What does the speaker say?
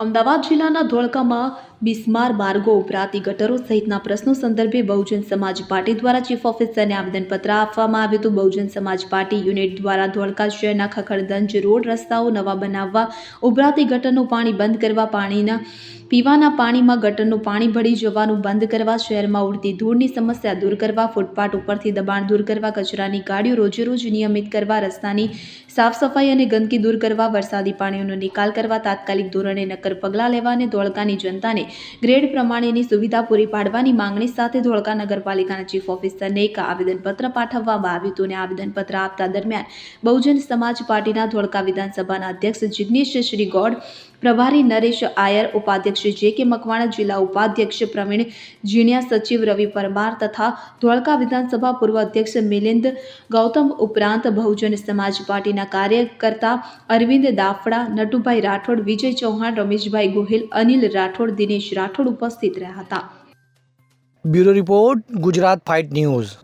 અમદાવાદ જિલ્લાના ધોળકામાં બિસ્માર માર્ગો ઉપરાતી ગટરો સહિતના પ્રશ્નો સંદર્ભે બહુજન સમાજ પાર્ટી દ્વારા ચીફ ઓફિસરને આવેદનપત્ર આપવામાં આવ્યું હતું. બહુજન સમાજ પાર્ટી યુનિટ દ્વારા ધોળકા શહેરના ખખડદંજ રોડ રસ્તાઓ નવા બનાવવા ઉભરાતી ગટરનું પાણી બંધ કરવા, પાણીના પીવાના પાણીમાં ગટરનું પાણી ભળી જવાનું બંધ કરવા શહેરમાં ઉડતી ધૂળની સમસ્યા દૂર કરવા, ફૂટપાથ ઉપરથી દબાણ દૂર કરવા, કચરાની ગાડીઓ રોજેરોજ નિયમિત કરવા, રસ્તાની સાફ સફાઈ અને ગંદકી દૂર કરવા, વરસાદી પાણીનો નિકાલ કરવા, તાત્કાલિક ધોરણે નક્કર પગલાં લેવા અને ધોળકાની જનતાને ગ્રેડ પ્રમાણેની સુવિધા પૂરી પાડવાની માંગણી સાથે ધોળકા નગરપાલિકાના ચીફ ઓફિસરને એક આવેદનપત્ર પાઠવવામાં આવ્યું હતું અને આવેદનપત્ર આપતા દરમિયાન બહુજન સમાજ પાર્ટીના ધોળકા વિધાનસભાના અધ્યક્ષ જિગ્નેશ શ્રી ગોડ પ્રભારી નરેશ આયર, ઉપાધ્યક્ષ જે કે મકવાણા જિલ્લા ઉપાધ્યક્ષ પ્રવીણ જીણિયા, સચિવ રવિ પરમાર તથા ધોળકા વિધાનસભા પૂર્વ અધ્યક્ષ મિલિંદ ગૌતમ ઉપરાંત બહુજન સમાજ પાર્ટીના કાર્યકર્તા અરવિંદ દાફડા, નટુભાઈ રાઠોડ, વિજય ચૌહાણ, રમેશભાઈ ગોહિલ, અનિલ રાઠોડ, દિનેશ રાઠોડ ઉપસ્થિત રહ્યા હતા. Bureau report, Gujarat fight news.